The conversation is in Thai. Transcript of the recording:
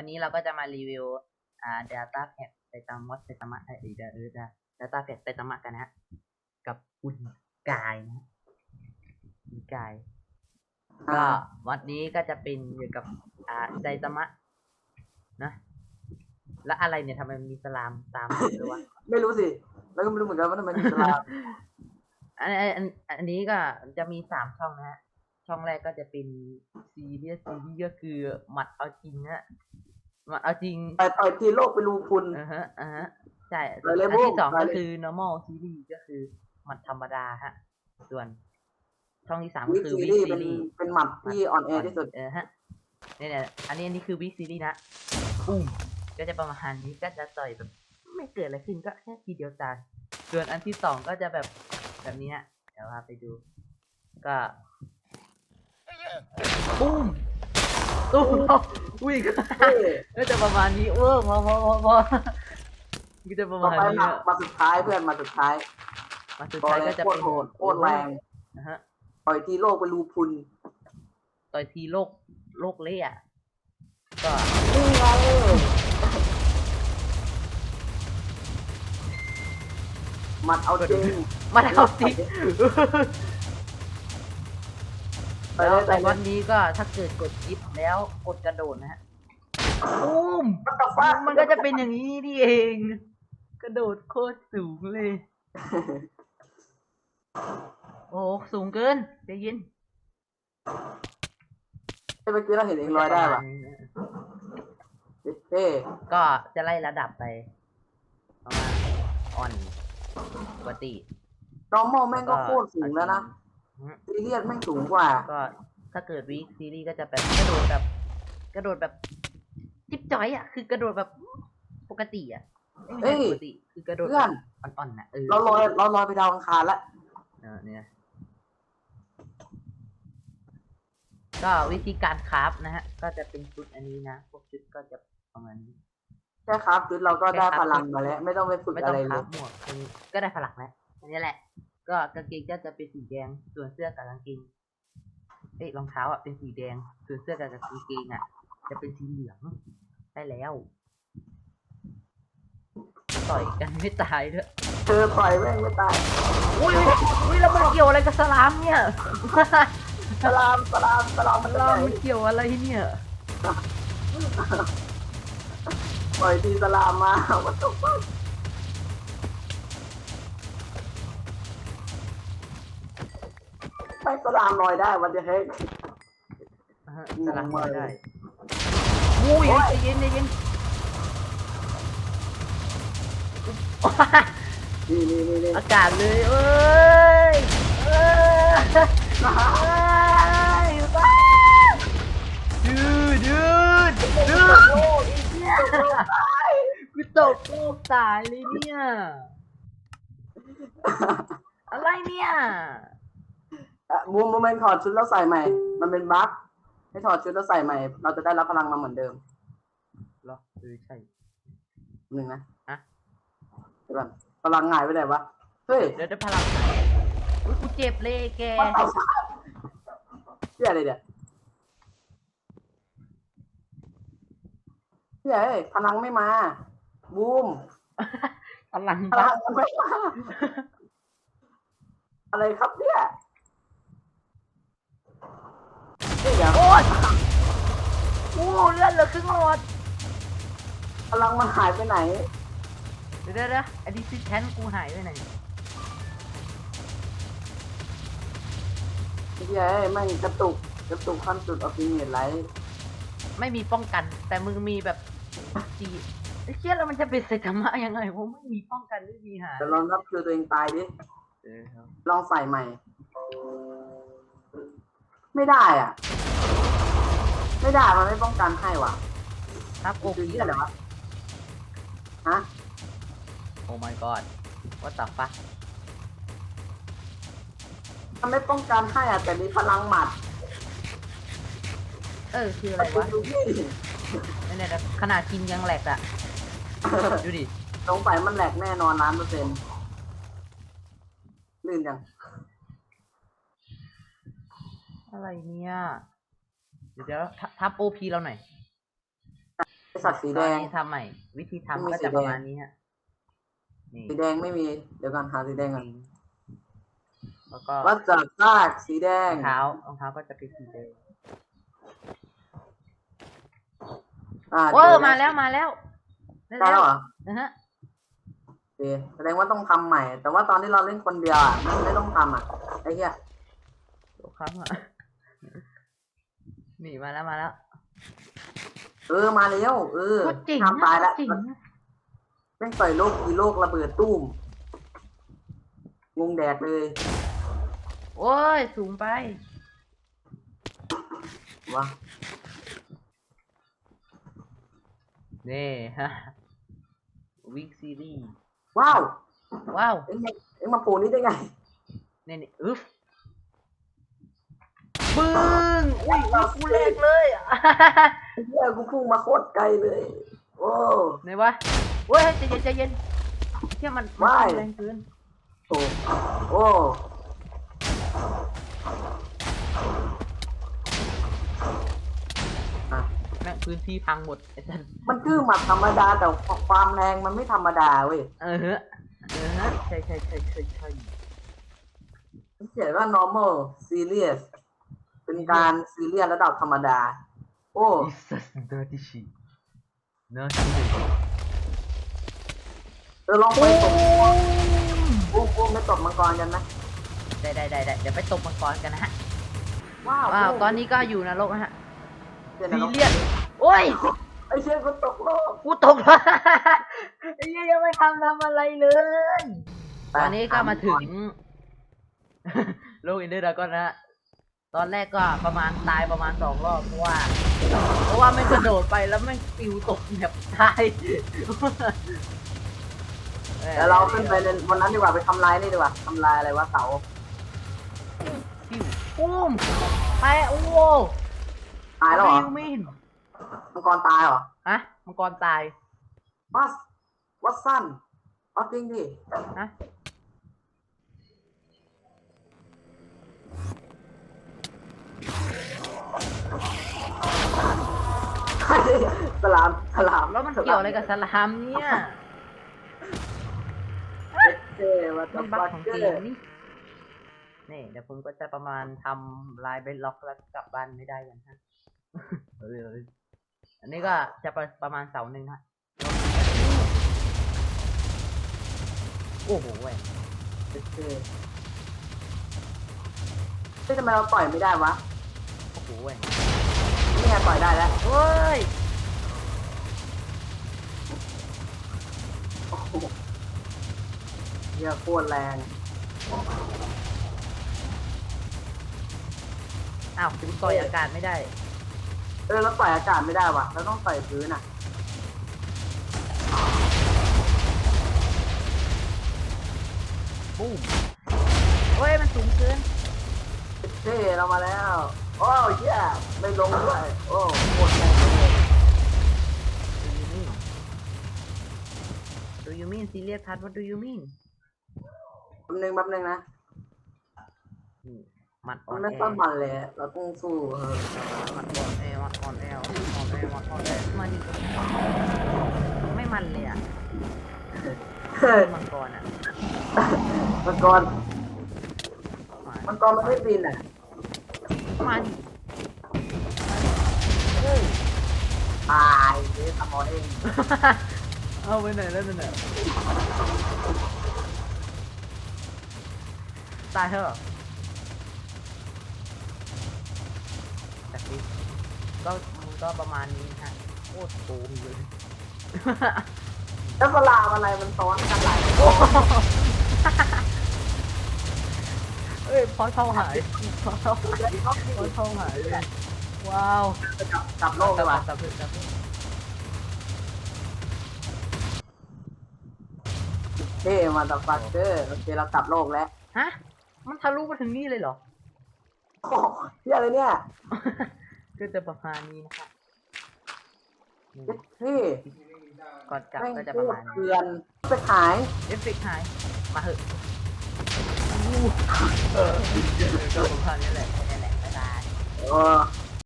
วันนี้เราก็จะมารีวิวอ่า Data Pack ไซตามอสไซตามะเออเดอเออ Data Pack ไซตามะกันนะฮะกับคุณกายนะฮะคุณกาย ก็วันนี้ก็จะเป็นเกี่ยวกับอ่าไซตามะนะแล้วอะไรเนี่ยทำไมมันมีสลามตามมาด้วยวะไม่รู้สิ แล้วก็ไม่รู้เหมือนกันว่าทำไมมีสลามอันอันอันอันนี้ก็จะมีสามช่องนะฮะ ช่องแรกก็จะเป็นซีเรียสซีรีส์ก็คือหมัดเอาจริงฮะห มัดเอาจริงไปต่อยทีโลกไปรูพุนอ่าฮะอ่าฮะใช่ไปเลยอันที่พวกสองไปก็เลยคือ normal series ก็คือหมัดธรรมดาฮะ ส่วน ช่องที่สามก็วิกคือซีวิรีกส์ซีเป็นรีส์เป็นหมัดที่อ่อนแอที่สุดเออฮะเนี่ยเนี่ยอันนี้อันนี้คือวิกซีรีส์นะอุ้มก็จะประมาณนี้ก็จะต่อยแบบไม่เกิดอะไรขึ้นก็แค่ทีเดียวตายส่วนอันที่สองก็จะแบบแบบนี้ฮะเดี๋ยวพาไปดู ก็ตุ้มตุ้ม อุ้ยก็เฮ้ยก็จะประมาณนี้เออพอพอพอพอก็จะประต่อมาณไปนี้หมัดอะมาสุดท้ายเพื่อนมาสุดท้ายมาสุดต่อท้ายแรก็งจะโคตเป็รนโหดโคตรแรงนะฮะต่อยทีโลกไปรูพุนต่อยทีโลกโลกเละอะก็นี่ไงหมัดเอาจริงมาเอาจริงไป แล้วเลยไปแต่เลวัยนนี้ก็ถ้าเกิดกดยิปแล้วกดกระโดดนะฮะอุ้ม What the fuck มันก็จะเป็นอย่างนี้นี่เอง กระโดดโคตรสูงเลย โอ้สูงเกินใจเย็นเมื่อกี้เราเห็นเองลอยได้ป่ะประมาณนี้นะเท่ก็จะไล่ระดับไปประมาณอ่อนปกติน้องมอแม่งก็โคตรสูงแล้วนะอืม ซีเรียสแม่งสูงกว่า ก็ถ้าเกิดวีคซีรีส์ก็จะแบบกระโดดแบบ กระโดดแบบ จิ๊บจ้อยอะ คือกระโดดแบบปกติอะไม่เอ้ใช่ยปกติคือกระโดดเพื่อนแบบอ่อนๆน่ะเออเราลอยเราลอยไปดาวอังคารละเออเนี่ยก็วิธีการคราฟนะฮะ ก็จะเป็นชุดอันนี้นะพวกชุดก็จะประมาณนี้แค่ครับจุดเราก็ได้แค่ครับพลังมาแล้ว ไม่ต้องไปฝึกไม่อะต้องไรคเลรายฟหมวกอันนี้ก็ได้พลังแล้วอันนี้แหละ ก็กางเกงก็จะเป็นสีแดง ส่วนเสื้อกับกางเกงเอ้ยรองเท้าอะเป็นสีแดง ส่วนเสื้อกับกางเกงอะ จะเป็นสีเหลืองได้แล้ว ต่อยกันไม่ตายด้วยเธอต่อยแม่งไม่ตายอุ้ยอุ้ยแล้วมันเกี่ยวอะไรกับสลามเนี่ยสลามสลามสลามสมันลามไมันเกี่ยวอะไรเนี่ยปล่อยทีสลามมาวัตถุ กไม่สลามลอยได้วันจะเฮ้ยอ่าฮะงงสลามมากได้อุ้ยโอ๊ยใจเย็นใจเย็นนี่นี่นี่นี่อากาศเลยเอ้ยเอ้ยเอ้ยบ้าดูดูดูกูตกโลกตายเลยเนี่ย อะไรเนี่ย อะบูมบูมเป็นถอดชุดแล้วใส่ใหม่ มันเป็นบั๊กให้ถอดชุดแล้วใส่ใหม่ เราจะได้รับพลังมาเหมือนเดิมเหรอเออใช่ หนึ่งนะฮะ เดี๋ยวก่อนพลังหายไปไหนวะ เฮ้ยเดี๋ยวได้พลังอุ๊ยกูเจ็บเลยแกเฮียอะไรเนี่ยเฮียเอ้ยพลังไม่มา บูม พลังพบ้าลังไม่มา อะไรครับเนี่ย นี่เดี๋ยวโอ๊ยโอ้เลือดเหลือครึ่งหลอดพลังมันหายไปไหน เดี๋ยวเดี๋ยวเดี๋ยวไอ้ดิซิแทนกูหายไปไหนเฮียเอ้ยแม่งกระตุกกระตุกขั้นสุดออฟฟิเมทไลท์ไม่มีป้องกัน แต่มึงมีแบบจีไอ้เชี่ยแล้วมันจะเป็นไซตามะยังไงผมไม่มีป้องกันไม่มีหาแต่ลองนับคือตัวเองตายดิ เออครับ ลองใส่ใหม่ ไม่ได้อะ ไม่ได้มันไม่ป้องกันให้ว่ะครับโอคือพีเหี้ยอะไรวะฮะโอ้ my god what the fuck มันไม่ป้องกันให้อะแต่มีพลังหมัดเออ คืออะไรวะดูพี่เนี่ยเนี่ยขนาดกินยังแหลกอะดูดิ สงสัยมันแหลกแน่นอนล้านเปอร์เซ็นต์ลื่นจัง อะไรเนี่ย เดี๋ยวเดี๋ยวทับโอพีเราหน่อยไอสัตว์สีตแดอนง นี้ทำใหม่ วิธีไม่มีทำก็สีจะแดงประมาณนี้ฮะ นี่สีแดงไม่มี เดี๋ยวก่อนหาสีแดงก่อนแล้วก็วัดจากซากสีแดรง องเท้ารองเท้าก็จะเป็นสีแดง อ่าโอ้เดี๋ยวมาแล้วมาแล้วได้ได้แล้วเหรอนะฮะ โอเคแสดงว่าต้องทำใหม่ แต่ว่าตอนที่เราเล่นคนเดียวอะมันไม่ต้องทำอะไอ้เหี้ยทุกครั้งอะ นี่มาแล้วมาแล้ว เออมาแล้วเออโคตรเจ๋งทำตายแล้วโคตรเจ๋งนะแม่งต่อยโลกอีโลกระเบิดตุ้มงงแดกเลยโอ้ย สูงไป วะนี่ฮะวิกซีรีส์ว้าวว้าว เอ็งมาเอ็งมาโผล่นี่ได้ไง นี่นี่อึ๊ฟปึ้ง อุ้ยอุ้ยกูแรกเลยอะเหี้ยกูพุ่งมาโคตรไกลเลย โอ้ไหนวะเว้ยใจเย็นใจเย็นเที่ยมันมันว้าแรงเกินโหโอ้แม่งพื้นที่พังหมดไอ้สันมันคือหมัดธรรมดาแต่ความแรงมันไม่ธรรมดาเว้ย เออฮะเออฮะใช่ใช่ใช่ใช่ใช่มันเขียนว่า normal serious เป็นการซีเรียสระดับธรรมดา โอ้อิสัสเดอร์ติชีเนอะที่เออลองไปตบปุ้งปุ้งไม่ตบมังกรกันไหมได้ได้ได้ได้เดี๋ยวไปตบมังกรกันนะฮะ ว้าวว้าวตอนนี้ก็อยู่นรกนะฮะเดี๋ยวซีนะเรียสโอ้ยไอ้เชี่ยกูตกโลกกูตกแล้วไอ้เหี้ยยังไม่ทำทำอะไรเลย ตอนนี้ก็มาถึงโลกอินเดอร์ดากอนนะฮะ ตอนแรกก็ประมาณตายประมาณสองรอบเพราะว่า เพราะว่าไม่งกระโดดไปแล้วไม่งปิวตกแบบตายเดี๋ยวเราขึ้นไปในวันนั้นดีกว่าไปทำลายนี่ดีกว่าทำลายอะไรวะเสาปิวปุ้มไปโอ้โหตายแล้วเหรอวิวมินมังกรตายเหรอฮะมังกรตายวัสวัสซันเอาจริงดิฮะ สลาม สลามแล้วมันเกี่ยวอะไรกับสลามเนี่ย เจ้วัตมันบับัคกของเกจอริงร์นี่นี่เดี๋ยวผมก็จะประมาณทำลายเบนล็อกแล้วกลับบ้านไม่ได้กันฮะเฮ้ยเฮ้ยอันนี้ก็จะประประมาณเสาหนึ่งฮะโอ้โหเว้ยเจ้เฮ้ยทำไมเราต่อยไม่ได้วะ โอ้โหเว้ยนี่ไงต่อยได้แล้วเฮ้ยโอ้โหเฮียโคตรแรงอ้าวคุณต่อยอากาศไม่ได้ เออเราต่อยอากาศไม่ได้วะเราต้องต่อยพื้นอะปุ้มเฮ้ย มันสูงเกินเท่เรามาแล้ว โอ้เฮียไม่ลงด้วย โอ้โคตรแรงเลย Do you mean Do you mean serious part What do you mean แป๊บนึงแป๊บนึงนะนี่มัดอ่อมันนไม่แอต้องมันเลยเราต้องสู้เออมัดอ่อนแอมัดอ่อนแออ่อนแอมัดอ่อนแอมาดิไม่มันเลยอะเฮ้ยมังกรอะมังกรมามังกรมันไม่บินอะ มาดิเฮ้ยตายเดี๋ยวทำเอาเองเอาไปไหนแล้วนั่นน่ะตายเถอะจากนี้ก็มันก็ประมาณนี้ฮะโคตรโกงเลย แล้วสลามอะไรมันซ้อนกันหลายโอ้ อ้ยพอเท่าหายพอเท่าหายพอเท่าหายเลยว้าวจับโลกเลยว่ะจับจับเท่มาตับฟักเกอร์โอเคเราจับโลกแล้วฮะมันทะลุมาถึงนี่เลยเหรอโอ้เฮียอะไรเนี่ยก็จะประมาณนี้นะครับนี่เท่ก่อนกลับก็จะประมาณนี้เกลือนไปขายเอฟเฟกต์หายมาเหอะ เออเจอก็ประมาณนี้แหละแค่นี้แหละบ๊ายบาย เออ